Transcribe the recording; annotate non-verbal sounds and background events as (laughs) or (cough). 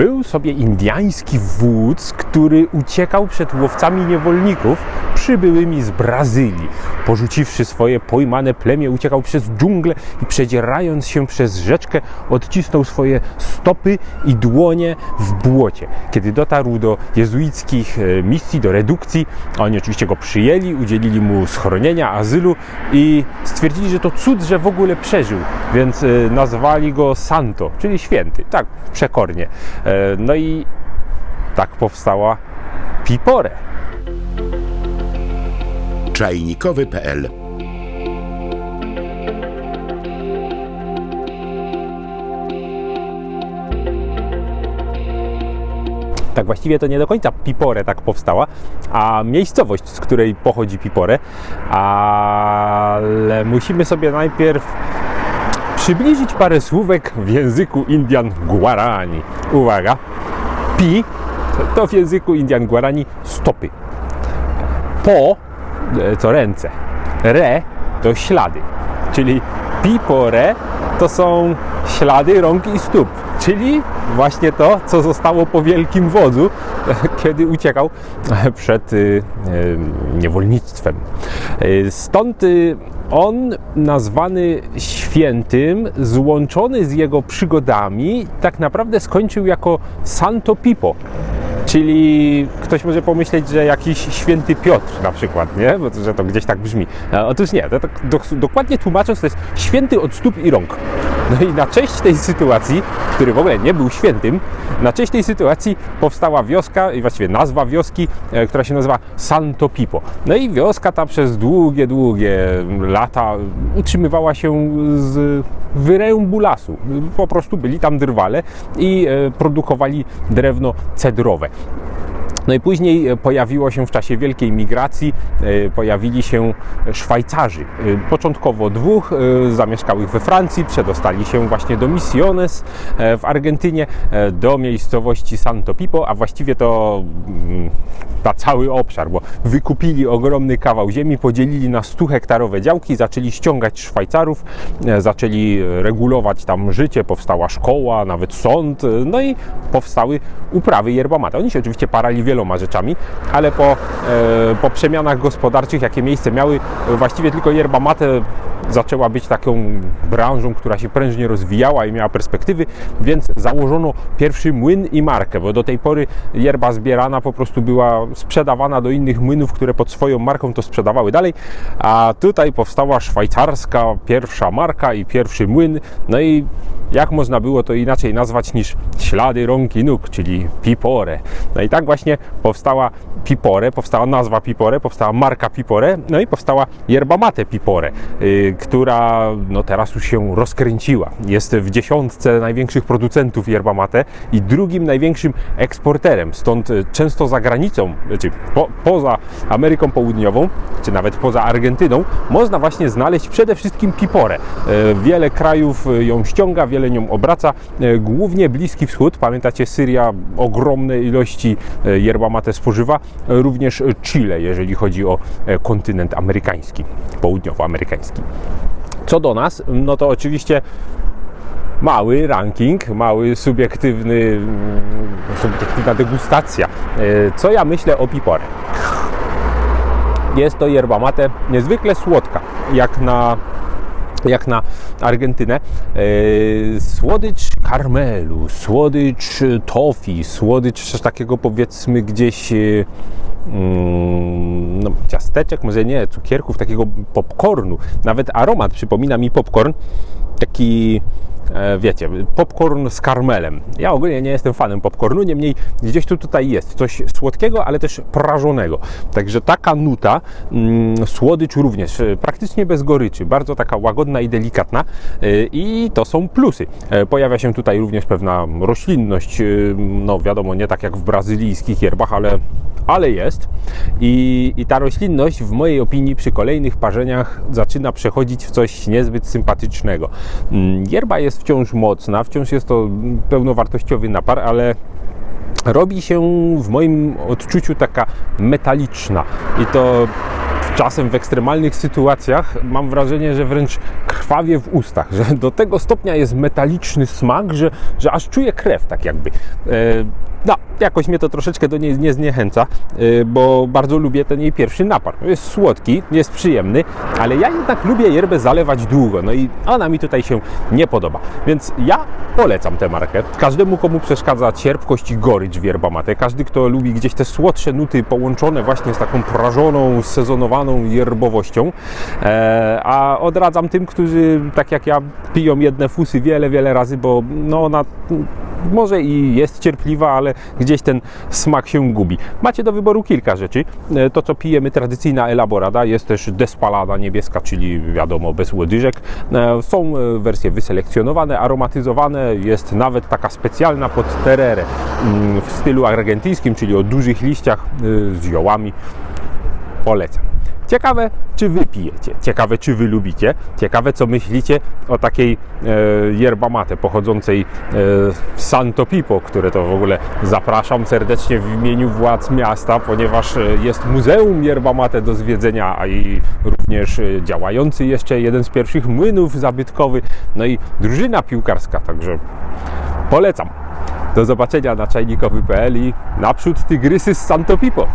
Był sobie indyjski wódz, który uciekał przed łowcami niewolników przybyłymi z Brazylii. Porzuciwszy swoje pojmane plemię, uciekał przez dżunglę i przedzierając się przez rzeczkę, odcisnął swoje stopy i dłonie w błocie. Kiedy dotarł do jezuickich e, misji, do redukcji, oni oczywiście go przyjęli, udzielili mu schronienia, azylu i stwierdzili, że to cud, że w ogóle przeżył, więc e, nazwali go Santo, czyli święty, tak przekornie. E, No i tak powstała Pipore. czajnikowy.pl Tak właściwie to nie do końca Pipore tak powstała, a miejscowość, z której pochodzi Pipore, ale musimy sobie najpierw przybliżyć parę słówek w języku Indian Guarani. Uwaga, pi to w języku Indian Guarani stopy. Po to ręce. Re to ślady. Czyli pipore to są ślady rąk i stóp. Czyli właśnie to, co zostało po wielkim wodzu, (laughs) kiedy uciekał (laughs) przed y, y, niewolnictwem. Y, Stąd y, on nazwany świętym, złączony z jego przygodami, tak naprawdę skończył jako Santo Pipo. Czyli ktoś może pomyśleć, że jakiś święty Piotr na przykład, nie? Bo że to gdzieś tak brzmi. Otóż nie, to tak do, dokładnie tłumacząc, to jest święty od stóp i rąk. No i na cześć tej sytuacji, który w ogóle nie był świętym, na cześć tej sytuacji powstała wioska i właściwie nazwa wioski, e, która się nazywa Santo Pipo. No i wioska ta przez długie, długie lata utrzymywała się z wyrębu lasu. Po prostu byli tam drwale i e, produkowali drewno cedrowe. No i później e, pojawiło się w czasie wielkiej migracji, e, pojawili się Szwajcarzy. E, Początkowo dwóch zamieszkałych we Francji, przedostali się właśnie do Misiones w Argentynie, do miejscowości Santo Pipo, a właściwie to mm, na cały obszar, bo wykupili ogromny kawał ziemi, podzielili na 100 hektarowe działki, zaczęli ściągać Szwajcarów, zaczęli regulować tam życie, powstała szkoła, nawet sąd, no i powstały uprawy yerba mate. Oni się oczywiście parali wieloma rzeczami, ale po, e, po przemianach gospodarczych, jakie miejsce miały, właściwie tylko yerba mate zaczęła być taką branżą, która się prężnie rozwijała i miała perspektywy, więc założono pierwszy młyn i markę, bo do tej pory yerba zbierana po prostu była sprzedawana do innych młynów, które pod swoją marką to sprzedawały dalej, a tutaj powstała szwajcarska pierwsza marka i pierwszy młyn, no i jak można było to inaczej nazwać niż ślady rąk i nóg, czyli Pipore. No i tak właśnie powstała Pipore, powstała nazwa Pipore, powstała marka Pipore, no i powstała yerba mate Pipore, yy, która no teraz już się rozkręciła. Jest w dziesiątce największych producentów yerba mate i drugim największym eksporterem. Stąd y, często za granicą, czy po, poza Ameryką Południową, czy nawet poza Argentyną, można właśnie znaleźć przede wszystkim Pipore. Yy, Wiele krajów y, ją ściąga, wiele nią obraca, yy, głównie Bliski Wschód. Pamiętacie, Syria ogromne ilości y, yerba mate spożywa, również Chile, jeżeli chodzi o e, kontynent amerykański, południowoamerykański. Co do nas, no to oczywiście mały ranking, mały subiektywny, mm, subiektywna degustacja. E, Co ja myślę o Pipore? Jest to yerba mate niezwykle słodka, jak na jak na Argentynę. E, słodycz karmelu, słodycz tofi, słodycz takiego powiedzmy gdzieś e, mm, no, ciasteczek, może nie, cukierków, takiego popcornu. Nawet aromat przypomina mi popcorn, taki wiecie, popcorn z karmelem. Ja ogólnie nie jestem fanem popcornu, niemniej gdzieś tu tutaj jest coś słodkiego, ale też prażonego. Także taka nuta, mm, słodycz również, e, praktycznie bez goryczy, bardzo taka łagodna i delikatna e, i to są plusy. E, Pojawia się tutaj również pewna roślinność, e, no wiadomo, nie tak jak w brazylijskich yerbach, ale ale jest. I, I ta roślinność, w mojej opinii, przy kolejnych parzeniach zaczyna przechodzić w coś niezbyt sympatycznego. Mm, Yerba jest wciąż mocna, wciąż jest to pełnowartościowy napar, ale robi się w moim odczuciu taka metaliczna. I to czasem w ekstremalnych sytuacjach mam wrażenie, że wręcz krwawie w ustach, że do tego stopnia jest metaliczny smak, że, że aż czuję krew tak jakby. E, no, jakoś mnie to troszeczkę do niej nie zniechęca, e, bo bardzo lubię ten jej pierwszy napar. Jest słodki, jest przyjemny, ale ja jednak lubię yerbę zalewać długo, no i ona mi tutaj się nie podoba. Więc ja polecam tę markę. Każdemu, komu przeszkadza cierpkość i gorycz w yerba każdy, kto lubi gdzieś te słodsze nuty połączone właśnie z taką prażoną, sezonowaną yerbowością, e, a odradzam tym, którzy tak jak ja piją jedne fusy wiele, wiele razy, bo no ona może i jest cierpliwa, ale gdzieś ten smak się gubi. Macie do wyboru kilka rzeczy. E, To, co pijemy, tradycyjna elaborada, jest też despalada niebieska, czyli wiadomo, bez łodyżek. E, Są e, wersje wyselekcjonowane, aromatyzowane, jest nawet taka specjalna pod tererę mm, w stylu argentyńskim, czyli o dużych liściach z ziołami. Polecam. Ciekawe, czy wy pijecie, ciekawe, czy wy lubicie, ciekawe, co myślicie o takiej e, yerba mate pochodzącej e, Santo Pipo, które to w ogóle zapraszam serdecznie w imieniu władz miasta, ponieważ e, jest muzeum yerba mate do zwiedzenia, a i również e, działający jeszcze jeden z pierwszych młynów zabytkowy, no i drużyna piłkarska, także polecam. Do zobaczenia na czajnikowy.pl i naprzód tygrysy z Santo Pipo.